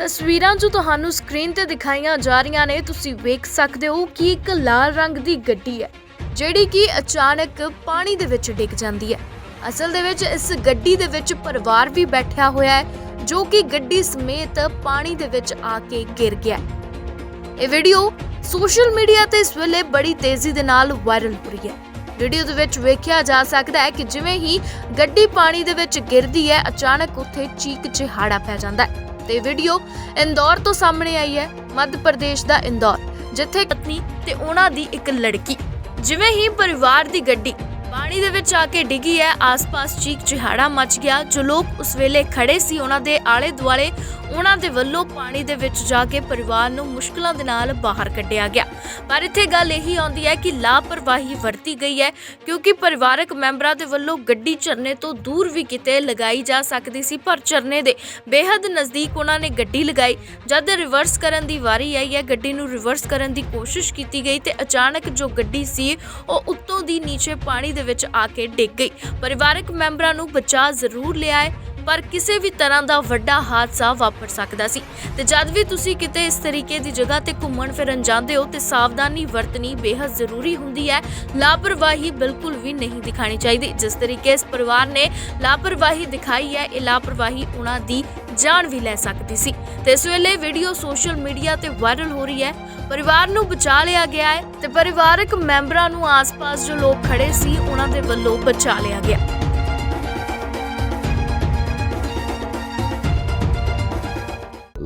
ਤਸਵੀਰਾਂ ਜੋ ਤੁਹਾਨੂੰ ਸਕਰੀਨ ਤੇ ਦਿਖਾਈਆਂ ਜਾ ਰਹੀਆਂ ਨੇ, ਤੁਸੀਂ ਵੇਖ ਸਕਦੇ ਹੋ ਕਿ ਇੱਕ ਲਾਲ ਰੰਗ ਦੀ ਗੱਡੀ ਹੈ, ਜਿਹੜੀ ਕਿ ਅਚਾਨਕ ਪਾਣੀ ਦੇ ਵਿੱਚ ਡਿੱਗ ਜਾਂਦੀ ਹੈ। ਅਸਲ ਦੇ ਵਿੱਚ ਇਸ ਗੱਡੀ ਦੇ ਵਿੱਚ ਪਰਿਵਾਰ ਵੀ ਬੈਠਿਆ ਹੋਇਆ ਹੈ, ਜੋ ਕਿ ਗੱਡੀ ਸਮੇਤ ਪਾਣੀ ਦੇ ਵਿੱਚ ਆ ਕੇ ਗਿਰ ਗਿਆ ਇਹ ਵੀਡੀਓ ਸੋਸ਼ਲ ਮੀਡੀਆ ਤੇ ਇਸ ਵੇਲੇ ਬੜੀ ਤੇਜ਼ੀ ਦੇ ਨਾਲ ਵਾਇਰਲ ਹੋ ਰਹੀ ਹੈ। ਵੀਡੀਓ ਦੇ ਵਿੱਚ ਵੇਖਿਆ ਜਾ ਸਕਦਾ ਹੈ ਕਿ ਜਿਵੇਂ ਹੀ ਗੱਡੀ ਪਾਣੀ ਦੇ ਵਿੱਚ ਗਿਰਦੀ ਹੈ, ਅਚਾਨਕ ਉੱਥੇ ਚੀਕ ਚਿਹਾੜਾ ਪੈ ਜਾਂਦਾ ਹੈ। ਤੇ ਵੀਡੀਓ ਇੰਦੌਰ ਤੋਂ ਸਾਹਮਣੇ ਆਈ ਹੈ, ਮੱਧ ਪ੍ਰਦੇਸ਼ ਦਾ ਇੰਦੌਰ, ਜਿੱਥੇ ਪਤਨੀ ਤੇ ਉਹਨਾਂ ਦੀ ਇੱਕ ਲੜਕੀ, ਜਿਵੇਂ ਹੀ ਪਰਿਵਾਰ ਦੀ ਗੱਡੀ ਪਾਣੀ ਦੇ ਵਿੱਚ ਆ ਕੇ ਡਿੱਗੀ ਹੈ, ਆਸ-ਪਾਸ ਚੀਕ ਚਿਹਾੜਾ ਮਚ ਗਿਆ। ਜੋ ਲੋਕ ਉਸ ਵੇਲੇ ਖੜੇ ਸੀ, ਉਹਨਾਂ ਦੇ ਆਲੇ ਦੁਆਲੇ ਉਹਨਾਂ ਦੇ ਵੱਲੋਂ ਪਾਣੀ ਦੇ ਵਿੱਚ ਜਾ ਕੇ ਪਰਿਵਾਰ ਨੂੰ ਮੁਸ਼ਕਲਾਂ ਦੇ ਨਾਲ ਬਾਹਰ ਕੱਢਿਆ ਗਿਆ। ਪਰ ਇੱਥੇ ਗੱਲ ਇਹੀ ਆਉਂਦੀ ਹੈ ਕਿ ਲਾਪਰਵਾਹੀ ਵਰਤੀ ਗਈ ਹੈ, ਕਿਉਂਕਿ ਪਰਿਵਾਰਕ ਮੈਂਬਰਾਂ ਦੇ ਵੱਲੋਂ ਗੱਡੀ ਝਰਨੇ ਤੋਂ ਦੂਰ ਵੀ ਕਿਤੇ ਲਗਾਈ ਜਾ ਸਕਦੀ ਸੀ, ਪਰ ਝਰਨੇ ਦੇ ਬੇਹੱਦ ਨਜ਼ਦੀਕ ਉਹਨਾਂ ਨੇ ਗੱਡੀ ਲਗਾਈ। ਜਦ ਰਿਵਰਸ ਕਰਨ ਦੀ ਵਾਰੀ ਆਈ ਹੈ, ਗੱਡੀ ਨੂੰ ਰਿਵਰਸ ਕਰਨ ਦੀ ਕੋਸ਼ਿਸ਼ ਕੀਤੀ ਗਈ ਤੇ ਅਚਾਨਕ ਜੋ ਗੱਡੀ ਸੀ, ਉਹ ਉੱਤੋਂ ਦੀ ਨੀਚੇ ਪਾਣੀ ਦੇ ਵਿੱਚ ਆ ਕੇ ਡਿੱਗ ਗਈ। ਪਰਿਵਾਰਕ ਮੈਂਬਰਾਂ ਨੂੰ ਬਚਾ ਜ਼ਰੂਰ ਲਿਆ ਹੈ ਪਰ ਕਿਸੇ ਵੀ ਤਰ੍ਹਾਂ ਦਾ ਵੱਡਾ ਹਾਦਸਾ ਵਾਪਰ ਸਕਦਾ ਸੀ। ਤੇ ਜਦ ਵੀ ਤੁਸੀਂ ਕਿਤੇ ਇਸ ਤਰੀਕੇ ਦੀ ਜਗ੍ਹਾ ਤੇ ਘੁੰਮਣ ਫਿਰਨ ਜਾਂਦੇ ਹੋ, ਤੇ ਸਾਵਧਾਨੀ ਵਰਤਣੀ ਬੇहद ਜ਼ਰੂਰੀ ਹੁੰਦੀ ਹੈ। ਲਾਪਰਵਾਹੀ ਬਿਲਕੁਲ ਵੀ ਨਹੀਂ ਦਿਖਾਣੀ ਚਾਹੀਦੀ। ਜਿਸ ਤਰੀਕੇ ਇਸ ਪਰਿਵਾਰ ਨੇ ਲਾਪਰਵਾਹੀ ਦਿਖਾਈ ਹੈ, ਇਹ ਲਾਪਰਵਾਹੀ ਉਹਨਾਂ ਦੀ ਜਾਨ ਵੀ ਲੈ ਸਕਦੀ ਸੀ। ਤੇ ਇਸ ਵੇਲੇ ਵੀਡੀਓ ਸੋਸ਼ਲ ਮੀਡੀਆ ਤੇ ਵਾਇਰਲ ਹੋ ਰਹੀ ਹੈ। ਪਰਿਵਾਰ ਨੂੰ ਬਚਾ ਲਿਆ ਗਿਆ ਹੈ ਤੇ ਪਰਿਵਾਰਕ ਮੈਂਬਰਾਂ ਨੂੰ ਆਸ-ਪਾਸ ਜੋ ਲੋਕ ਖੜੇ ਸੀ, ਉਹਨਾਂ ਦੇ ਵੱਲੋਂ ਬਚਾ ਲਿਆ ਗਿਆ।